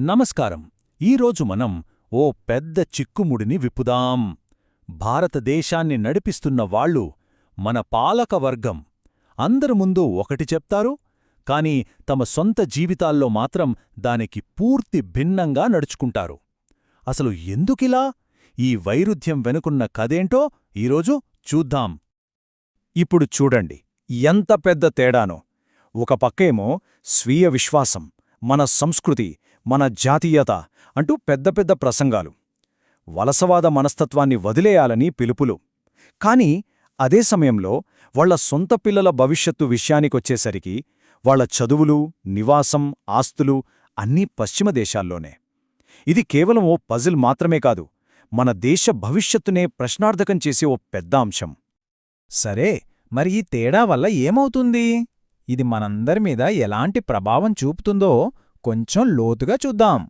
నమస్కారం. ఈరోజు మనం ఓ పెద్ద చిక్కుముడిని విప్పుదాం. భారతదేశాన్ని నడిపిస్తున్న వాళ్ళు మన పాలకవర్గం. అందరి ముందు ఒకటి చెప్తారు కాని తమ సొంత జీవితాల్లో మాత్రం దానికి పూర్తి భిన్నంగా నడుచుకుంటారు. అసలు ఎందుకిలా? ఈ వైరుధ్యం వెనుకున్న కదేంటో ఈరోజు చూద్దాం. ఇప్పుడు చూడండి ఎంత పెద్ద తేడానో. ఒక పక్కేమో స్వీయ విశ్వాసం మన సంస్కృతి మన జాతీయత అంటూ పెద్ద పెద్ద ప్రసంగాలు. వలసవాద మనస్తత్వాన్ని వదిలేయాలని పిలుపులు. కాని అదే సమయంలో వాళ్ళ సొంత పిల్లల భవిష్యత్తు విషయానికొచ్చేసరికి వాళ్ళ చదువులు నివాసం ఆస్తులు అన్నీ పశ్చిమ దేశాల్లోనే. ఇది కేవలం ఓ పజిల్ మాత్రమే కాదు మన దేశ భవిష్యత్తునే ప్రశ్నార్థకం చేసే ఓ పెద్ద అంశం. సరే మరి ఈ తేడా వల్ల ఏమవుతుంది? ఇది మనందరి మీద ఎలాంటి ప్రభావం చూపుతుందో కొంచెం లోతుగా చూద్దాం.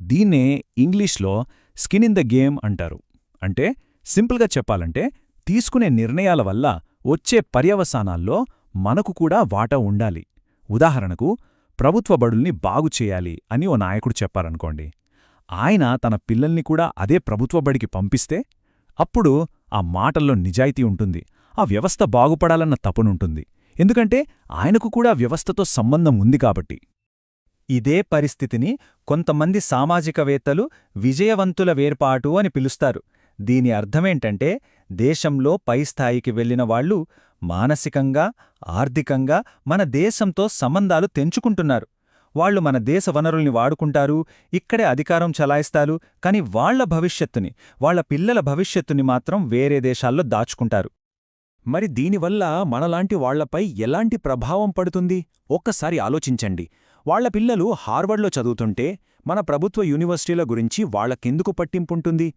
దీన్నే ఇంగ్లీష్లో స్కిన్ ఇన్ ద గేమ్ అంటారు. అంటే సింపుల్గా చెప్పాలంటే తీసుకునే నిర్ణయాల వల్ల వచ్చే పర్యవసానాల్లో మనకు కూడా వాటా ఉండాలి. ఉదాహరణకు ప్రభుత్వ బడుల్ని బాగుచేయాలి అని ఓ నాయకుడు చెప్పారనుకోండి. ఆయన తన పిల్లల్ని కూడా అదే ప్రభుత్వ బడికి పంపిస్తే అప్పుడు ఆ మాటల్లో నిజాయితీ ఉంటుంది. ఆ వ్యవస్థ బాగుపడాలన్న తపనుంటుంది ఎందుకంటే ఆయనకు కూడా వ్యవస్థతో సంబంధం ఉంది కాబట్టి. ఇదే పరిస్థితిని కొంతమంది సామాజికవేత్తలు విజయవంతుల వేర్పాటు అని పిలుస్తారు. దీని అర్థమేంటంటే దేశంలో పై స్థాయికి వెళ్ళిన వాళ్ళు మానసికంగా ఆర్థికంగా మన దేశంతో సంబంధాలు తెంచుకుంటున్నారు. వాళ్ళు మన దేశ వనరుల్ని వాడుకుంటారు ఇక్కడే అధికారం చలాయిస్తారు కాని వాళ్ళ భవిష్యత్తుని వాళ్ళ పిల్లల భవిష్యత్తుని మాత్రం వేరే దేశాల్లో దాచుకుంటారు. మరి దీనివల్ల మనలాంటి వాళ్ళపై ఎలాంటి ప్రభావం పడుతుంది? ఒక్కసారి ఆలోచించండి. వాళ్ళ పిల్లలు హార్వర్డ్లో చదువుతుంటే మన ప్రభుత్వ యూనివర్సిటీల గురించి వాళ్ళకెందుకు పట్టింపుంటుంది?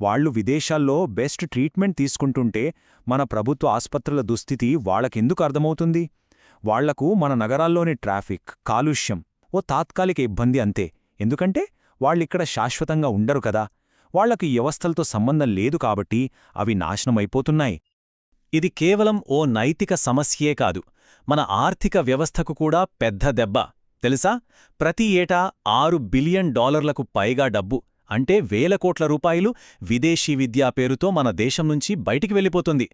వాళ్ళు విదేశాల్లో బెస్ట్ ట్రీట్మెంట్ తీసుకుంటుంటే మన ప్రభుత్వ ఆసుపత్రుల దుస్థితి వాళ్ళకెందుకు అర్థమవుతుంది? వాళ్ళకు మన నగరాల్లోని ట్రాఫిక్ కాలుష్యం ఓ తాత్కాలిక ఇబ్బంది అంతే. ఎందుకంటే వాళ్ళిక్కడ శాశ్వతంగా ఉండరు కదా. వాళ్ళకు వ్యవస్థలతో సంబంధం లేదు కాబట్టి అవి నాశనమైపోతున్నాయి. ఇది కేవలం ఓ నైతిక సమస్యే కాదు. మన ఆర్థిక వ్యవస్థకు కూడా పెద్ద దెబ్బ. తెలుసా? ప్రతి ఏటా ఆరు బిలియన్ డాలర్లకు పైగా డబ్బు అంటే వేల కోట్ల రూపాయలు విదేశీ విద్యా పేరుతో మన దేశం నుంచి బయటికి వెళ్ళిపోతుంది.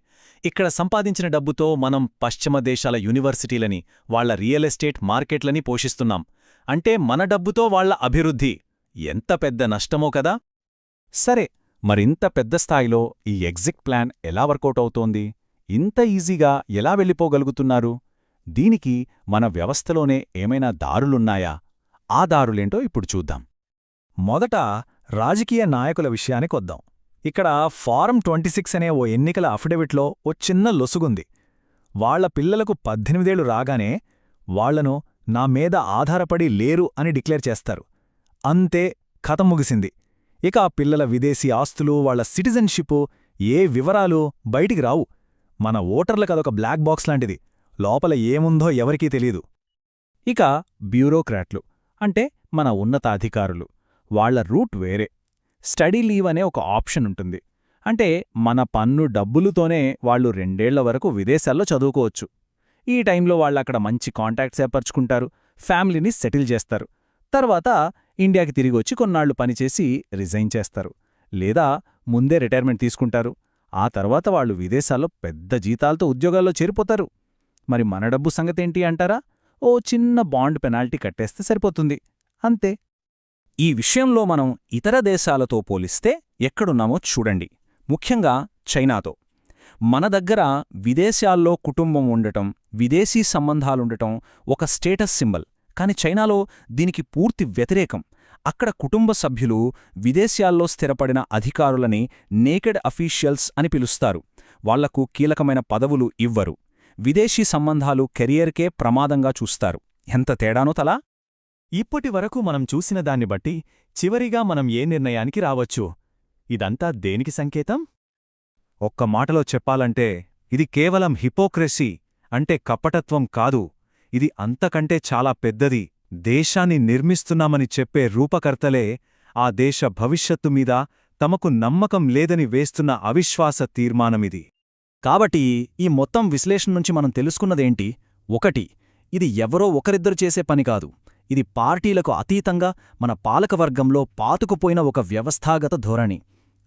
ఇక్కడ సంపాదించిన డబ్బుతో మనం పశ్చిమ దేశాల యూనివర్సిటీలని వాళ్ళ రియల్ ఎస్టేట్ మార్కెట్లని పోషిస్తున్నాం. అంటే మన డబ్బుతో వాళ్ళ అభివృద్ధి. ఎంత పెద్ద నష్టమో కదా! సరే మరింత పెద్ద స్థాయిలో ఈ ఎగ్జిట్ ప్లాన్ ఎలా వర్కౌట్ అవుతోంది? ఇంత ఈజీగా ఎలా వెళ్ళిపోగలుగుతున్నారు? దీనికి మన వ్యవస్థలోనే ఏమైనా దారులున్నాయా? ఆ దారులేంటో ఇప్పుడు చూద్దాం. మొదట రాజకీయ నాయకుల విషయానికొద్దాం ఇక్కడ ఫారం ట్వంటీ సిక్స్ అనే ఓ ఎన్నికల అఫిడవిట్లో ఓ చిన్న లొసుగుంది. వాళ్ళ పిల్లలకు పద్దెనిమిదేళ్ళు రాగానే వాళ్ళను నా మీద ఆధారపడి లేరు అని డిక్లేర్ చేస్తారు. అంతే కథ ముగిసింది. ఇక ఆ పిల్లల విదేశీ ఆస్తులు వాళ్ళ సిటిజన్షిప్ ఏ వివరాలు బయటికి రావు. మన ఓటర్లకదొక బ్లాక్ బాక్స్ లాంటిది. లోపల ఏముందో ఎవరికీ తెలీదు. ఇక బ్యూరోక్రాట్లు అంటే మన ఉన్నతాధికారులు. వాళ్ళ రూట్ వేరే. స్టడీ లీవ్ అనే ఒక ఆప్షన్ ఉంటుంది. అంటే మన పన్ను డబ్బులుతోనే వాళ్ళు రెండేళ్ళ వరకు విదేశాల్లో చదువుకోవచ్చు. ఈ టైంలో వాళ్ళక్కడ మంచి కాంటాక్ట్స్ ఏర్పరచుకుంటారు ఫ్యామిలీని సెటిల్ చేస్తారు. తర్వాత ఇండియాకి తిరిగొచ్చి కొన్నాళ్ళు పనిచేసి రిజైన్ చేస్తారు. లేదా ముందే రిటైర్మెంట్ తీసుకుంటారు. ఆ తర్వాత వాళ్ళు విదేశాల్లో పెద్ద జీతాలతో ఉద్యోగాల్లో చేరిపోతారు. మరి మన డబ్బు సంగతేంటి అంటారా? ఓ చిన్న బాండ్ పెనాల్టీ కట్టేస్తే సరిపోతుంది. అంతే. ఈ విషయంలో మనం ఇతర దేశాలతో పోలిస్తే ఎక్కడున్నామో చూడండి. ముఖ్యంగా చైనాతో. మన దగ్గర విదేశాల్లో కుటుంబం ఉండటం విదేశీ సంబంధాలుండటం ఒక స్టేటస్ సింబల్. కాని చైనాలో దీనికి పూర్తి వ్యతిరేకం. అక్కడ కుటుంబ సభ్యులు విదేశాల్లో స్థిరపడిన అధికారులని నేకెడ్ అఫీషియల్స్ అని పిలుస్తారు. వాళ్ళకు కీలకమైన పదవులు ఇవ్వరు. విదేశీ సంబంధాలు కెరియర్కే ప్రమాదంగా చూస్తారు. ఎంత తేడానో తలా? ఇప్పటి వరకు మనం చూసిన దాన్ని బట్టి చివరిగా మనం ఏ నిర్ణయానికి రావచ్చు? ఇదంతా దేనికి సంకేతం? ఒక్క మాటలో చెప్పాలంటే ఇది కేవలం హిపోక్రెసీ అంటే కపటత్వం కాదు. ఇది అంతకంటే చాలా పెద్దది. దేశాన్ని నిర్మిస్తున్నామని చెప్పే రూపకర్తలే ఆ దేశ భవిష్యత్తు మీద తమకు నమ్మకం లేదని వేస్తున్న అవిశ్వాస తీర్మానమిది. కాబట్టి ఈ మొత్తం విశ్లేషణ నుంచి మనం తెలుసుకున్నదేంటి? ఒకటి ఇది ఎవరో ఒకరిద్దరు చేసే పని కాదు. ఇది పార్టీలకు అతీతంగా మన పాలకవర్గంలో పాతుకుపోయిన ఒక వ్యవస్థాగత ధోరణి.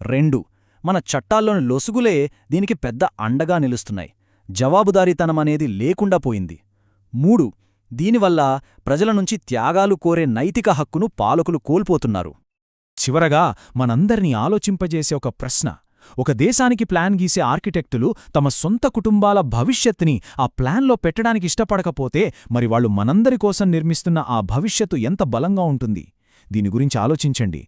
రెండు మన చట్టాల్లోని లొసుగులే దీనికి పెద్ద అండగా నిలుస్తున్నాయి. జవాబుదారీతనమనేది లేకుండా పోయింది. మూడు దీనివల్ల ప్రజల నుంచి త్యాగాలు కోరే నైతిక హక్కును పాలకులు కోల్పోతున్నారు. చివరగా మనందరినీ ఆలోచింపజేసే ఒక ప్రశ్న. ఒక దేశానికి ప్లాన్ గీసే ఆర్కిటెక్టులు తమ సొంత కుటుంబాల భవిష్యత్తుని ఆ ప్లాన్లో పెట్టడానికి ఇష్టపడకపోతే మరి వాళ్ళు మనందరి కోసం నిర్మిస్తున్న ఆ భవిష్యత్తు ఎంత బలంగా ఉంటుంది? దీని గురించి ఆలోచించండి.